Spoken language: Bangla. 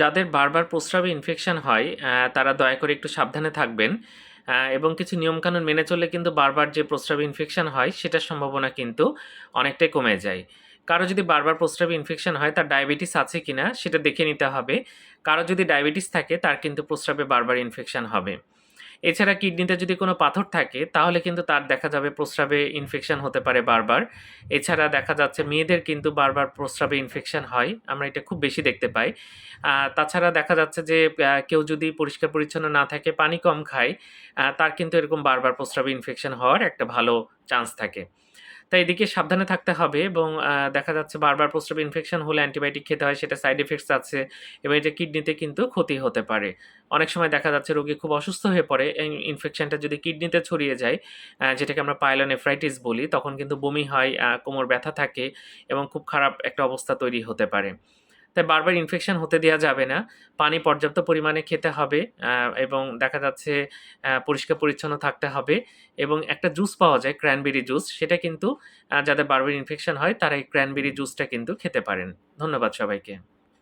যাদের বারবার প্রস্রাবে ইনফেকশান হয় তারা দয়া করে একটু সাবধানে থাকবেন। এবং কিছু নিয়মকানুন মেনে চললে কিন্তু বারবার যে প্রস্রাবে ইনফেকশান হয়, সেটার সম্ভাবনা কিন্তু অনেকটাই কমে যায়। কারও যদি বারবার প্রস্রাবে ইনফেকশন হয়, তার ডায়াবেটিস আছে কি না সেটা দেখে নিতে হবে। কারও যদি ডায়াবেটিস থাকে, তার কিন্তু প্রস্রাবে বারবার ইনফেকশন হবে। এছাড়া কিডনিতে যদি কোনো পাথর থাকে, তাহলে কিন্তু তার দেখা যাবে প্রস্রাবে ইনফেকশন হতে পারে বারবার। এছাড়া দেখা যাচ্ছে মেয়েদের কিন্তু বারবার প্রস্রাবে ইনফেকশন হয়, আমরা এটা খুব বেশি দেখতে পাই। তাছাড়া দেখা যাচ্ছে যে কেউ যদি পরিষ্কার পরিচ্ছন্ন না থাকে, পানি কম খায় তার কিন্তু এরকম বারবার প্রস্রাবে ইনফেকশন হওয়ার একটা ভালো চান্স থাকে। তাই এদিকে সাবধানে থাকতে হবে এবং দেখা যাচ্ছে বারবার প্রস্রাবে ইনফেকশন হলে অ্যান্টিবায়োটিক খেতে হয় সেটা সাইড এফেক্টস আছে এবং এটা কিডনিতে কিন্তু ক্ষতি হতে পারে। অনেক সময় দেখা যাচ্ছে রোগী খুব অসুস্থ হয়ে পড়ে, এই ইনফেকশনটা যদি কিডনিতে ছড়িয়ে যায় যেটাকে আমরা পাইলোনেফ্রাইটিস বলি, তখন কিন্তু বমি হয় কোমর ব্যথা থাকে এবং খুব খারাপ একটা অবস্থা তৈরি হতে পারে। তাই বারবার ইনফেকশন হতে দেওয়া যাবে না। পানি পর্যাপ্ত পরিমাণে খেতে হবে এবং দেখা যাচ্ছে পরিষ্কার পরিচ্ছন্ন থাকতে হবে এবং একটা জুস পাওয়া যায় ক্র্যানবেরি জুস সেটা কিন্তু যাদের বারবার ইনফেকশন হয়, তারা এই ক্র্যানবেরি জুসটা কিন্তু খেতে পারেন। ধন্যবাদ সবাইকে।